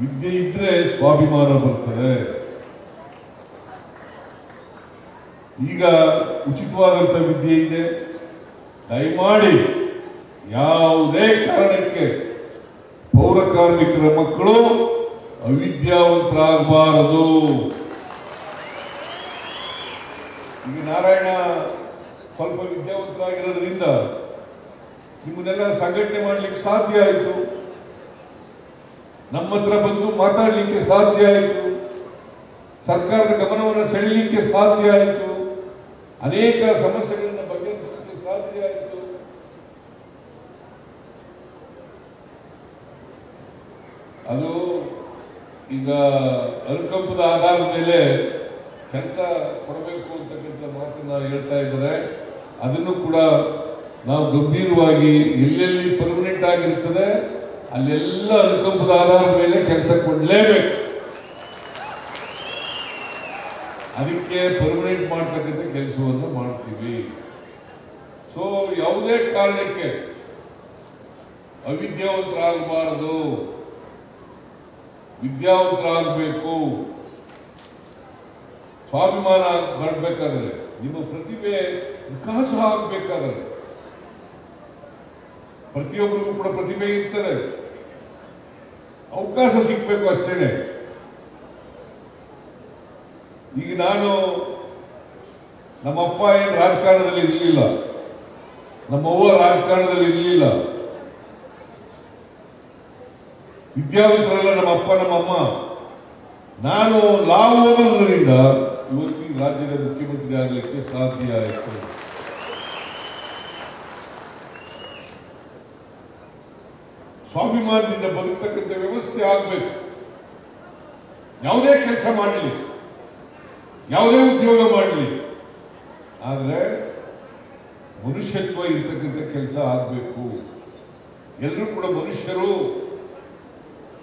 ವಿದ್ಯೆ ಇದ್ರೆ ಸ್ವಾಭಿಮಾನ ಬರ್ತದೆ. ಈಗ ಉಚಿತವಾದಂಥ ವಿದ್ಯೆ ಇದೆ. ದಯಮಾಡಿ ಯಾವುದೇ ಕಾರಣಕ್ಕೆ ಪೌರ ಕಾರ್ಮಿಕರ ಮಕ್ಕಳು ಅವಿದ್ಯಾವಂತರಾಗಬಾರದು. ಈಗ ನಾರಾಯಣ ಸ್ವಲ್ಪ ವಿದ್ಯಾವಂತರಾಗಿರೋದ್ರಿಂದ ನಿಮ್ಮನ್ನೆಲ್ಲ ಸಂಘಟನೆ ಮಾಡಲಿಕ್ಕೆ ಸಾಧ್ಯ ಆಯಿತು. ನಮ್ಮ ಹತ್ರ ಬಂದು ಮಾತಾಡಲಿಕ್ಕೆ ಸಾಧ್ಯ ಆಯಿತು. ಸರ್ಕಾರದ ಗಮನವನ್ನು ಸೆಳೆಯಲಿಕ್ಕೆ ಸಾಧ್ಯ ಆಯಿತು. ಅನೇಕ ಸಮಸ್ಯೆಗಳನ್ನು ಬಗೆಹರಿಸಲಿಕ್ಕೆ ಸಾಧ್ಯ ಆಯಿತು. ಅದು ಈಗ ಅನುಕಂಪದ ಆಧಾರದ ಮೇಲೆ ಕೆಲಸ ಕೊಡಬೇಕು ಅಂತಕ್ಕಂಥ ಮಾತನ್ನು ಹೇಳ್ತಾ ಇದ್ದಾರೆ. ಅದನ್ನು ಕೂಡ ನಾವು ಗಂಭೀರವಾಗಿ ಎಲ್ಲೆಲ್ಲಿ ಪರ್ಮನೆಂಟ್ ಆಗಿರ್ತದೆ ಅಲ್ಲೆಲ್ಲ ಅನುಕಂಪದ ಆಧಾರದ ಮೇಲೆ ಕೆಲಸ ಕೊಡಲೇಬೇಕು. ಅದಕ್ಕೆ ಪರ್ಮನೆಂಟ್ ಮಾಡ್ತಕ್ಕಂಥ ಕೆಲಸವನ್ನು ಮಾಡ್ತೀವಿ. ಸೊ ಯಾವುದೇ ಕಾರಣಕ್ಕೆ ಅವಿದ್ಯಾವಂತರಾಗಬಾರದು. ವಿದ್ಯಾವಂತರಾಗಬೇಕು. ಸ್ವಾಭಿಮಾನ ಬರಬೇಕಾದ್ರೆ ನಿಮ್ಮ ಪ್ರತಿಭೆ ವಿಕಾಸ ಆಗಬೇಕಾದ್ರೆ, ಪ್ರತಿಯೊಬ್ಬರಿಗೂ ಕೂಡ ಪ್ರತಿಭೆ ಇರ್ತದೆ. ಅವಕಾಶ ಸಿಗಬೇಕು ಅಷ್ಟೇನೆ. ಈಗ ನಾನು ನಮ್ಮಪ್ಪ ಏನು ರಾಜಕಾರಣದಲ್ಲಿ ಇರಲಿಲ್ಲ, ನಮ್ಮವ್ವ ರಾಜಕಾರಣದಲ್ಲಿ ಇರಲಿಲ್ಲ. ವಿದ್ಯಾವಂತರಲ್ಲ ನಮ್ಮ ಅಪ್ಪ ನಮ್ಮಮ್ಮ. ನಾನು ಲಾ ಓದೋದ್ರಿಂದ ಇವತ್ತಿನ ರಾಜ್ಯದ ಮುಖ್ಯಮಂತ್ರಿ ಆಗಲಿಕ್ಕೆ ಸಾಧ್ಯ ಆಯಿತು ಸ್ವಾಭಿಮಾನದಿಂದ ಬದುಕ್ತಕ್ಕಂಥ ವ್ಯವಸ್ಥೆ ಆಗಬೇಕು. ಯಾವುದೇ ಕೆಲಸ ಮಾಡಲಿ, ಯಾವುದೇ ಉದ್ಯೋಗ ಮಾಡಲಿ, ಆದರೆ ಮನುಷ್ಯತ್ವ ಇರ್ತಕ್ಕಂಥ ಕೆಲಸ ಆಗಬೇಕು. ಎಲ್ಲರೂ ಕೂಡ ಮನುಷ್ಯರು.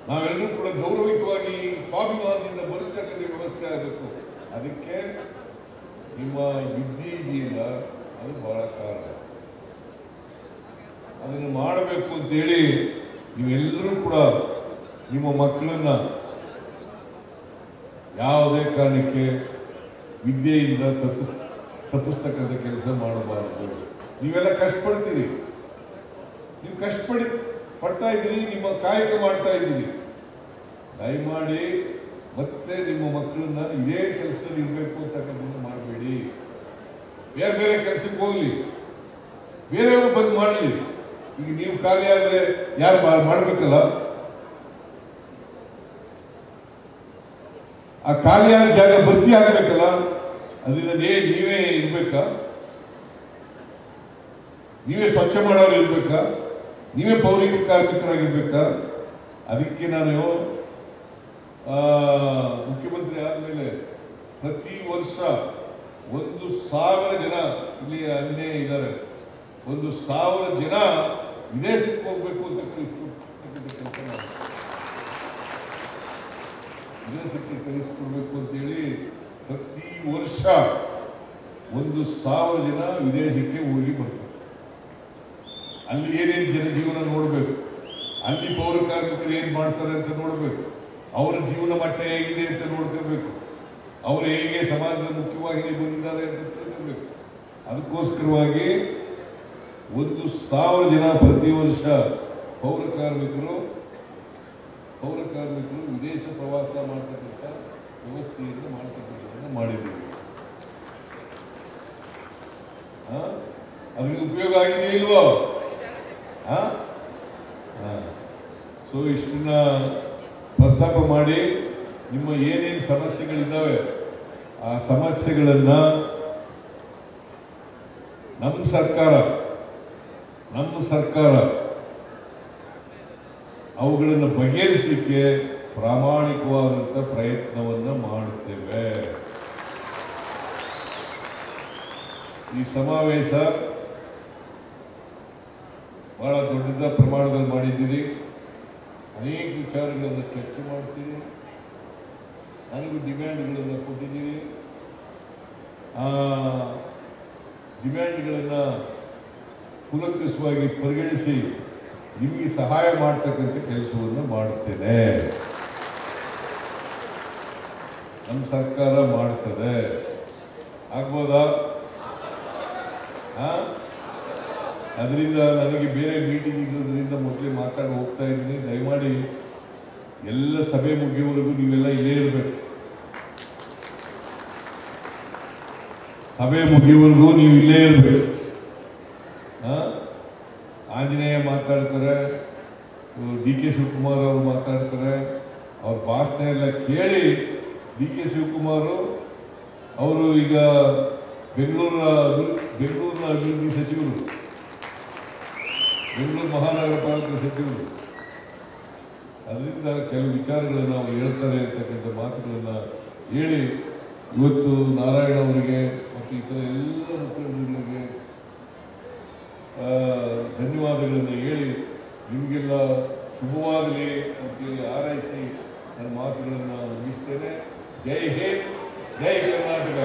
ನಾವೆಲ್ಲರೂ ಕೂಡ ಗೌರವಿತವಾಗಿ ಸ್ವಾಭಿಮಾನದಿಂದ ಬದುಕತಕ್ಕಂಥ ವ್ಯವಸ್ಥೆ ಆಗಬೇಕು. ಅದಕ್ಕೆ ನಿಮ್ಮ ವಿದ್ಯೆ ಇದೆಯಲ್ಲ ಅದು ಬಹಳ ಕಾರಣ. ಅದನ್ನು ಮಾಡಬೇಕು ಅಂತೇಳಿ ನೀವೆಲ್ಲರೂ ಕೂಡ ನಿಮ್ಮ ಮಕ್ಕಳನ್ನ ಯಾವುದೇ ಕಾರಣಕ್ಕೆ ವಿದ್ಯೆಯಿಂದ ತಪ್ಪಿಸ್, ತಪ್ಪಿಸ್ತಕ್ಕಂಥ ಕೆಲಸ ಮಾಡಬಾರದು. ನೀವೆಲ್ಲ ಕಷ್ಟಪಡ್ತೀರಿ. ನೀವು ಕಷ್ಟಪಡಿ, ಪಡ್ತಾ ಇದ್ದೀರಿ, ನಿಮ್ಮ ಕಾಯಕ ಮಾಡ್ತಾ ಇದ್ದೀರಿ. ದಯಮಾಡಿ ಮತ್ತೆ ನಿಮ್ಮ ಮಕ್ಕಳನ್ನ ಇದೇ ಕೆಲಸದಲ್ಲಿ ಇರಬೇಕು ಅಂತಕ್ಕಂಥದ್ದು ಮಾಡಬೇಡಿ. ಬೇರೆ ಬೇರೆ ಕೆಲಸಕ್ಕೆ ಹೋಗಲಿ. ಬೇರೆಯವರು ಬಂದು ಮಾಡಲಿ. ಈಗ ನೀವು ಖಾಲಿ ಆದರೆ ಯಾರು ಮಾಡಬೇಕಲ್ಲ? ಆ ಖಾಲಿಯಾದ ಜಾಗ ಭರ್ತಿ ಆಗಬೇಕಲ್ಲ? ಅದರಿಂದ ನೀವೇ ಇರ್ಬೇಕಾ? ನೀವೇ ಸ್ವಚ್ಛ ಮಾಡೋರು ಇರ್ಬೇಕಾ? ನೀವೇ ಪೌರಿಕ ಕಾರ್ಮಿಕರಾಗಿರ್ಬೇಕಾ? ಅದಕ್ಕೆ ನಾನು ಮುಖ್ಯಮಂತ್ರಿ ಆದಮೇಲೆ ಪ್ರತಿ ವರ್ಷ ಒಂದು ಸಾವಿರ ಜನ ಇಲ್ಲಿ ಅಲ್ಲೇ ಇದ್ದಾರೆ. ಒಂದು ಸಾವಿರ ಜನ ವಿದೇಶಕ್ಕೆ ಹೋಗ್ಬೇಕು ಅಂತ ಕಲಿಸ್ಕೊಡ್ತಕ್ಕಂಥ ವಿದೇಶಕ್ಕೆ ಕಲಿಸ್ಕೊಡ್ಬೇಕು ಅಂತೇಳಿ ಪ್ರತಿ ವರ್ಷ ಒಂದು ಸಾವಿರ ಜನ ವಿದೇಶಕ್ಕೆ ಹೋಗಿ ಬರ್ತಾರೆ. ಅಲ್ಲಿ ಏನೇನು ಜನಜೀವನ ನೋಡಬೇಕು? ಅಲ್ಲಿ ಪೌರ ಕಾರ್ಮಿಕರು ಏನು ಮಾಡ್ತಾರೆ ಅಂತ ನೋಡಬೇಕು? ಅವರ ಜೀವನ ಮಟ್ಟ ಹೇಗಿದೆ ಅಂತ ನೋಡ್ಕೋಬೇಕು ಅವರು ಹೇಗೆ ಸಮಾಜದ ಮುಖ್ಯವಾಗಿ ಬಂದಿದ್ದಾರೆ ಅಂತ ತಿಳ್ಕೋಬೇಕು ಅದಕ್ಕೋಸ್ಕರವಾಗಿ ಒಂದು ಸಾವಿರ ಜನ ಪ್ರತಿ ವರ್ಷ ಪೌರ ಕಾರ್ಮಿಕರು ಪೌರ ಕಾರ್ಮಿಕರು ವಿದೇಶ ಪ್ರವಾಸ ಮಾಡ್ತಕ್ಕಂಥ ವ್ಯವಸ್ಥೆಯನ್ನು ಮಾಡ್ತಕ್ಕಂಥದ್ದನ್ನು ಮಾಡಿದ್ದೀವಿ? ಅದರಿಂದ ಉಪಯೋಗ ಆಗಿದೆ ಇಲ್ವೋ? ಸೊ ಇಷ್ಟನ್ನ ಪ್ರಸ್ತಾಪ ಮಾಡಿ ನಿಮ್ಮ ಏನೇನು ಸಮಸ್ಯೆಗಳಿದ್ದಾವೆ, ಆ ಸಮಸ್ಯೆಗಳನ್ನು ನಮ್ಮ ಸರ್ಕಾರ ನಮ್ಮ ಸರ್ಕಾರ ಅವುಗಳನ್ನು ಬಗೆಹರಿಸಲಿಕ್ಕೆ ಪ್ರಾಮಾಣಿಕವಾದಂಥ ಪ್ರಯತ್ನವನ್ನು ಮಾಡುತ್ತೇವೆ. ಈ ಸಮಾವೇಶ ಬಹಳ ದೊಡ್ಡದ ಪ್ರಮಾಣದಲ್ಲಿ ಮಾಡಿದ್ದೀರಿ. ಅನೇಕ ವಿಚಾರಗಳನ್ನು ಚರ್ಚೆ ಮಾಡ್ತೀರಿ. ನನಗೂ ಡಿಮ್ಯಾಂಡ್ಗಳನ್ನು ಕೊಟ್ಟಿದ್ದೀರಿ. ಡಿಮ್ಯಾಂಡ್ಗಳನ್ನು ಕುಲಂಕುಷವಾಗಿ ಪರಿಗಣಿಸಿ ನಿಮಗೆ ಸಹಾಯ ಮಾಡ್ತಕ್ಕಂಥ ಕೆಲಸವನ್ನು ಮಾಡುತ್ತೇನೆ. ನಮ್ಮ ಸರ್ಕಾರ ಮಾಡ್ತದೆ. ಆಗ್ಬೋದಾ? ಅದರಿಂದ ನನಗೆ ಬೇರೆ ಮೀಟಿಂಗ್ ಇರೋದ್ರಿಂದ ಮೊದಲೇ ಮಾತಾಡಿ ಹೋಗ್ತಾ ಇದ್ದೀನಿ. ದಯಮಾಡಿ ಎಲ್ಲ ಸಭೆ ಮುಗಿಯುವವರೆಗೂ ನೀವೆಲ್ಲ ಇಲ್ಲೇ ಇರಬೇಕು. ಸಭೆ ಮುಗಿಯುವವರೆಗೂ ನೀವು ಇಲ್ಲೇ ಇರಬೇಕು. ಆಂಜನೇಯ ಮಾತಾಡ್ತಾರೆ ಡಿ ಕೆ ಶಿವಕುಮಾರ್ ಅವರು ಮಾತಾಡ್ತಾರೆ ಅವ್ರ ಭಾಷಣ ಎಲ್ಲ ಕೇಳಿ ಡಿ ಕೆ ಶಿವಕುಮಾರ್ ಅವರು ಈಗ ಬೆಂಗಳೂರಿನ ಬೆಂಗಳೂರಿನ ಅಭಿವೃದ್ಧಿ ಸಚಿವರು ಬೆಂಗಳೂರು ಮಹಾನಗರ ಪಾಲಿಕೆ ಸಚಿವರು. ಅದರಿಂದ ಕೆಲವು ವಿಚಾರಗಳನ್ನು ನಾವು ಹೇಳ್ತಾರೆ ಅಂತಕ್ಕಂಥ ಮಾತುಗಳನ್ನು ಹೇಳಿ ಇವತ್ತು ನಾರಾಯಣ ಅವರಿಗೆ ಮತ್ತು ಇತರ ಎಲ್ಲ ಆ, ಧನ್ಯವಾದಗಳನ್ನು ಹೇಳಿ ನಿಮಗೆಲ್ಲ ಶುಭವಾಗಲಿ ಅಂತೇಳಿ ಆರೈಸಿ ನನ್ನ ಮಾತುಗಳನ್ನು ಮುಗಿಸ್ತೇನೆ. ಜೈ ಹಿಂದ್ ಜೈ ಕರ್ನಾಟಕ.